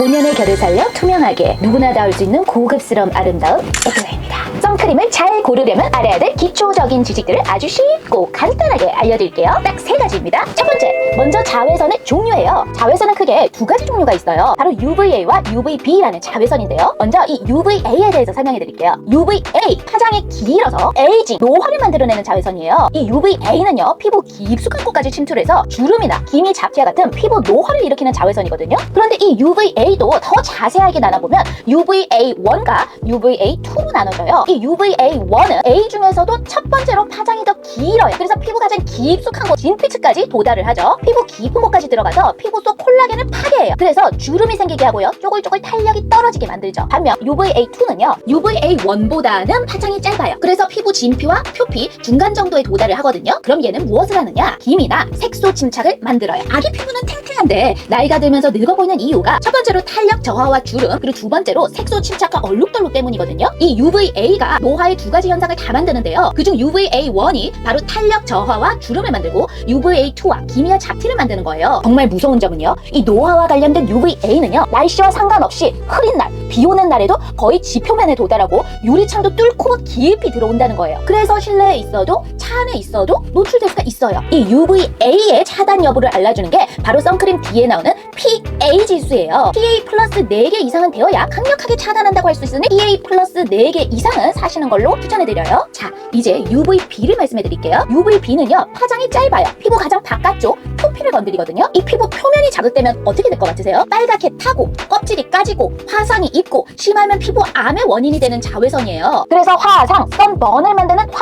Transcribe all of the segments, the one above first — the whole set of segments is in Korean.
본연의 결을 살려 투명하게 누구나 닿을 수 있는 고급스러운 아름다움 에그웨입니다. 선크림을 잘 고르려면 알아야 될 기초적인 지식들을 아주 쉽고 간단하게 알려드릴게요. 딱 세 가지입니다. 첫 번째, 먼저 자외선의 종류예요. 자외선은 크게 두 가지 종류가 있어요. 바로 UVA와 UVB라는 자외선인데요. 먼저 이 UVA에 대해서 설명해 드릴게요. UVA, 파장이 길어서 에이징, 노화를 만들어내는 자외선이에요. 이 UVA는요, 피부 깊숙한 곳까지 침투해서 주름이나 기미 잡티와 같은 피부 노화를 일으키는 자외선이거든요. 그런데 이 UVA도 더 자세하게 나눠보면 UVA1과 UVA2로 나눠져요. 이 UVA1은 A 중에서도 첫 번째로 파장이 더 길어요. 깊숙한 곳, 진피층까지 도달을 하죠. 피부 깊은 곳까지 들어가서 피부 속 콜라겐을 파괴해요. 그래서 주름이 생기게 하고요. 쪼글쪼글 탄력이 떨어지게 만들죠. 반면 UVA2는요, UVA1보다는 파장이 짧아요. 그래서 피부 진피와 표피 중간 정도에 도달을 하거든요. 그럼 얘는 무엇을 하느냐? 기미나 색소 침착을 만들어요. 아기 피부는 탱탱한데 나이가 들면서 늙어 보이는 이유가 첫 번째로 탄력 저하와 주름, 그리고 두 번째로 색소 침착과 얼룩덜룩 때문이거든요. 이 UVA가 노화의 두 가지 현상을 다 만드는데요. 그중 UVA1이 바로 탄력 저하와 주름 을 만들고 UVA2와 기미와 잡티를 만드는 거예요. 정말 무서운 점은요. 이 노화와 관련된 UVA는요. 날씨와 상관없이 흐린 날, 비 오는 날에도 거의 지표면에 도달하고 유리창도 뚫고 깊이 들어온다는 거예요. 그래서 실내에 있어도 차 안에 있어도 노출될 수가 있어요. 이 UVA의 차단 여부를 알려주는 게 바로 선크림 뒤에 나오는 PA 지수예요. PA 플러스 4개 이상은 되어야 강력하게 차단한다고 할 수 있으니 PA 플러스 4개 이상은 사시는 걸로 추천해드려요. 자, 이제 UVB를 말씀해드릴게요. UVB는요, 파장이 짧아요. 피부 가장 바깥쪽 표피를 건드리거든요. 이 피부 표면이 자극되면 어떻게 될 것 같으세요? 빨갛게 타고 껍질이 까지고 화상이 입고 심하면 피부 암의 원인이 되는 자외선이에요. 그래서 화상, 선번을 만드는 화상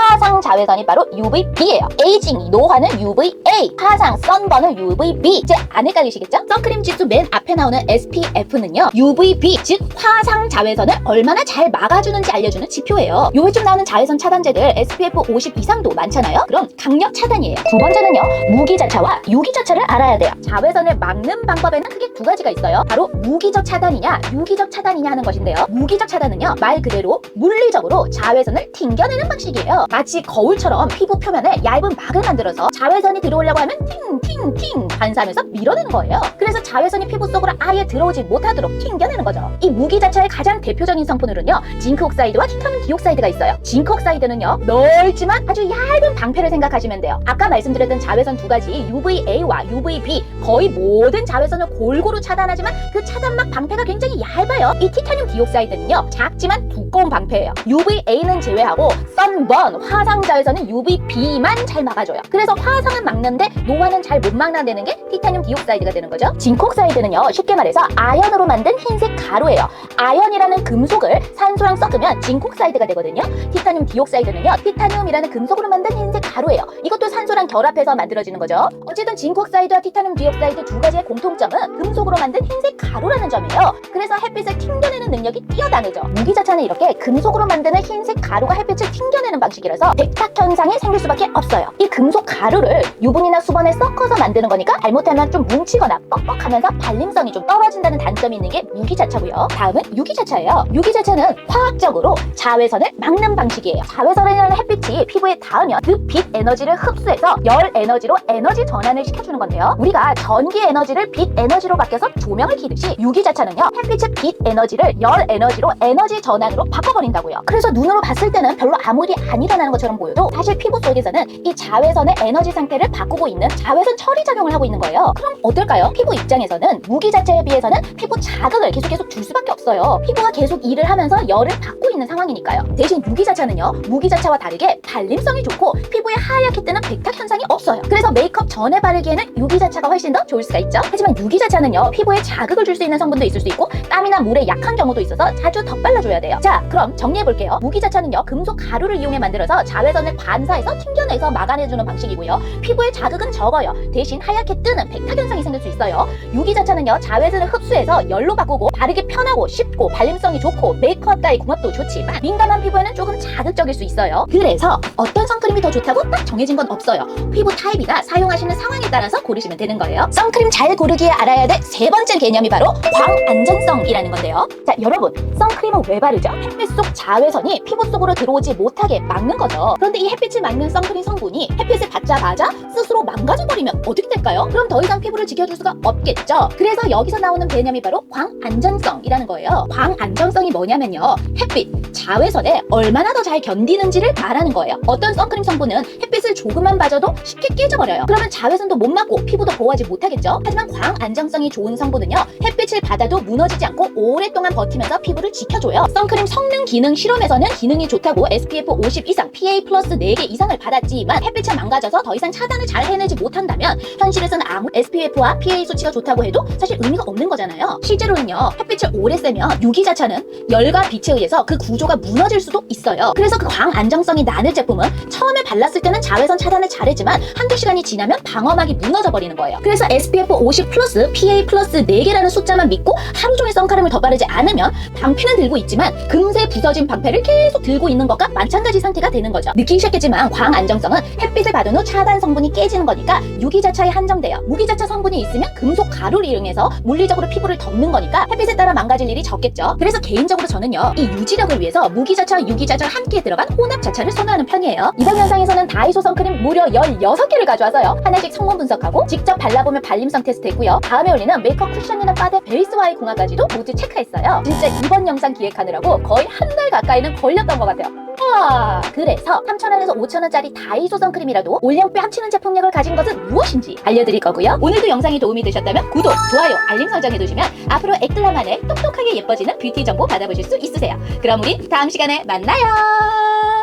자외선이 바로 UVB예요. 에이징, 노화는 UVA, 화상, 선번은 UVB. 이제 안 헷갈리시겠죠? 선크림 지수 맨 앞에 나오는 SPF는요, UVB, 즉 화상 자외선을 얼마나 잘 막아주는지 알려주는 지표예요. 요즘 나오는 자외선 차단제들 SPF 50 이상도 많잖아요. 그럼 강력 차단이에요. 두 번째는요, 무기자차와 유기자차를 알아야 돼요. 자외선을 막는 방법에는 크게 두 가지가 있어요. 바로 무기적 차단이냐, 유기적 차단이냐 하는 것인데요. 무기적 차단은요, 말 그대로 물리적으로 자외선을 튕겨내는 방식이에요. 마치 거울 처럼 피부 표면에 얇은 막을 만들어서 자외선이 들어오려고 하면 팅팅팅 반사하면서 밀어내는 거예요. 그래서 자외선이 피부 속으로 아예 들어오지 못하도록 튕겨내는 거죠. 이 무기자차의 가장 대표적인 성분으로는요, 징크 옥사이드와 티타늄 디옥사이드가 있어요. 징크 옥사이드는요, 넓지만 아주 얇은 방패를 생각하시면 돼요. 아까 말씀드렸던 자외선 두 가지 UVA와 UVB 거의 모든 자외선을 골고루 차단하지만 그 차단막 방패가 굉장히 얇아요. 이 티타늄 디옥사이드는요, 작지만 두꺼운 방패예요. UVA는 제외하고 선번, 화상 자외선은 UVB만 잘 막아줘요. 그래서 화상은 막는데 노화는 잘 못 막아내는 게 티타늄 디옥사이드가 되는 거죠. 징크옥사이드는요, 쉽게 말해서 아연으로 만든 흰색 가루예요. 아연이라는 금속을 산소랑 섞으면 징크옥사이드가 되거든요. 티타늄 디옥사이드는요, 티타늄이라는 금속으로 만든 흰색 가루예요. 이것도 산소랑 결합해서 만들어지는 거죠. 어쨌든 징크옥사이드와 티타늄 디옥사이드 두 가지의 공통점은 금속으로 만든 흰색 가루라는 점이에요. 그래서 햇빛을 튕겨내는 능력이 뛰어나죠. 무기자차는 이렇게 금속으로 만드는 흰색 가루가 햇빛을 튕겨내는 방식이라서 백탁 현상이 생길 수밖에 없어요. 이 금속 가루를 유분이나 수분에 섞어서 만드는 거니까 잘못하면 좀 뭉치거나 뻑뻑하면서 발림성이 좀 떨어진다는 단점이 있는 게 무기자차고요. 다음은 유기자차예요. 유기자차는 화학적으로 자외선을 막는 방식이에요. 자외선이라는 햇빛이 피부에 닿으면 그 빛 에너지를 흡수해서 열 에너지로 에너지 전환을 시켜주는 건데요. 우리가 전기 에너지를 빛 에너지로 바뀌어서 조명을 켜듯이 유기자차는요. 햇빛의 빛 에너지를 열 에너지로 에너지 전환으로 바꿔버린다고요. 그래서 눈으로 봤을 때는 별로 아무 일이 안 일어나는 것처럼 보여 도 사실 피부 속에서는 이 자외선의 에너지 상태를 바꾸고 있는 자외선 처리 작용을 하고 있는 거예요. 그럼 어떨까요? 피부 입장에서는 무기 자체에 비해서는 피부 자극을 계속 계속 줄 수밖에 없어요. 피부가 계속 일을 하면서 열을 받고 있는 상황이니까요. 대신 무기 자체는요. 무기 자체와 다르게 발림성이 좋고 피부에 하얗게 뜨는 백탁 현상이 없어요. 그래서 메이크업 전에 바르기에는 유기 자체가 훨씬 더 좋을 수가 있죠. 하지만 유기 자체는요. 피부에 자극을 줄 수 있는 성분도 있을 수 있고 땀이나 물에 약한 경우도 있어서 자주 덧발라줘야 돼요. 자, 그럼 정리해 볼게요. 무기 자체는요. 금속 가루를 이용해 만들어서 자외선 을 반사해서 튕겨내서 막아내주는 방식이고요. 피부에 자극은 적어요. 대신 하얗게 뜨는 백탁 현상이 생길 수 있어요. 유기 자체는요. 자외선을 흡수해서 열로 바꾸고 바르기 편하고 쉽고 발림성이 좋고 메이크업 따위 궁합도 좋지만 민감 민감한 피부에는 조금 자극적일 수 있어요. 그래서 어떤 선크림이 더 좋다고 딱 정해진 건 없어요. 피부 타입이나 사용하시는 상황에 따라서 고르시면 되는 거예요. 선크림 잘 고르기에 알아야 될 세 번째 개념이 바로 광안전성이라는 건데요. 자, 여러분, 선크림은 왜 바르죠? 햇빛 속 자외선이 피부 속으로 들어오지 못하게 막는 거죠. 그런데 이 햇빛을 막는 선크림 성분이 햇빛을 받자마자 스스로 망가져버리면 어떻게 될까요? 그럼 더 이상 피부를 지켜줄 수가 없겠죠. 그래서 여기서 나오는 개념이 바로 광안전성이라는 거예요. 광안전성이 뭐냐면요. 햇빛, 자외선에 얼마나 더 잘 견디는지를 말하는 거예요. 어떤 선크림 성분은 햇빛을 조금만 맞아도 쉽게 깨져버려요. 그러면 자외선도 못 맞고 피부도 보호하지 못하겠죠. 하지만 광 안정성이 좋은 성분은요. 햇빛을 받아도 무너지지 않고 오랫동안 버티면서 피부를 지켜줘요. 선크림 성능 기능 실험에서는 기능이 좋다고 SPF 50 이상, PA 플러스 4개 이상을 받았지만 햇빛에 망가져서 더 이상 차단을 잘 해내지 못한다면 현실에서는 아무 SPF와 PA 수치가 좋다고 해도 사실 의미가 없는 거잖아요. 실제로는요. 햇빛을 오래 쐬면 유기자차는 열과 빛에 의해서 그 구조 가 무너질 수도 있어요. 그래서 그 광 안정성이 나는 제품은 처음에 발랐을 때는 자외선 차단을 잘했지만 한두 시간이 지나면 방어막이 무너져 버리는 거예요. 그래서 SPF 50 플러스 PA 플러스 4개라는 숫자만 믿고 하루 종일 선크림을 더 바르지 않으면 방패는 들고 있지만 금세 부서진 방패를 계속 들고 있는 것과 마찬가지 상태가 되는 거죠. 느끼셨겠지만 광 안정성은 햇빛을 받은 후 차단 성분이 깨지는 거니까 유기자차에 한정돼요. 무기자차 성분이 있으면 금속 가루를 이용해서 물리적으로 피부를 덮는 거니까 햇빛에 따라 망가질 일이 적겠죠. 그래서 개인적으로 저는요 이 유지력을 위해서 무기자차와 유기자차가 함께 들어간 혼합자차를 선호하는 편이에요. 이번 영상에서는 다이소 선크림 무려 16개를 가져와서요 하나씩 성분 분석하고 직접 발라보면 발림성 테스트 했고요. 다음에 올리는 메이크업 쿠션이나 파데 베이스와의 궁합까지도 모두 체크했어요. 진짜 이번 영상 기획하느라고 거의 한 달 가까이는 걸렸던 것 같아요. 와, 그래서 3,000원에서 5,000원짜리 다이소 선크림이라도 올영뼈 합치는 제품력을 가진 것은 무엇인지 알려드릴 거고요. 오늘도 영상이 도움이 되셨다면 구독, 좋아요, 알림 설정 해두시면 앞으로 에클라만의 똑똑하게 예뻐지는 뷰티 정보 받아보실 수 있으세요. 그럼 우리 다음 시간에 만나요.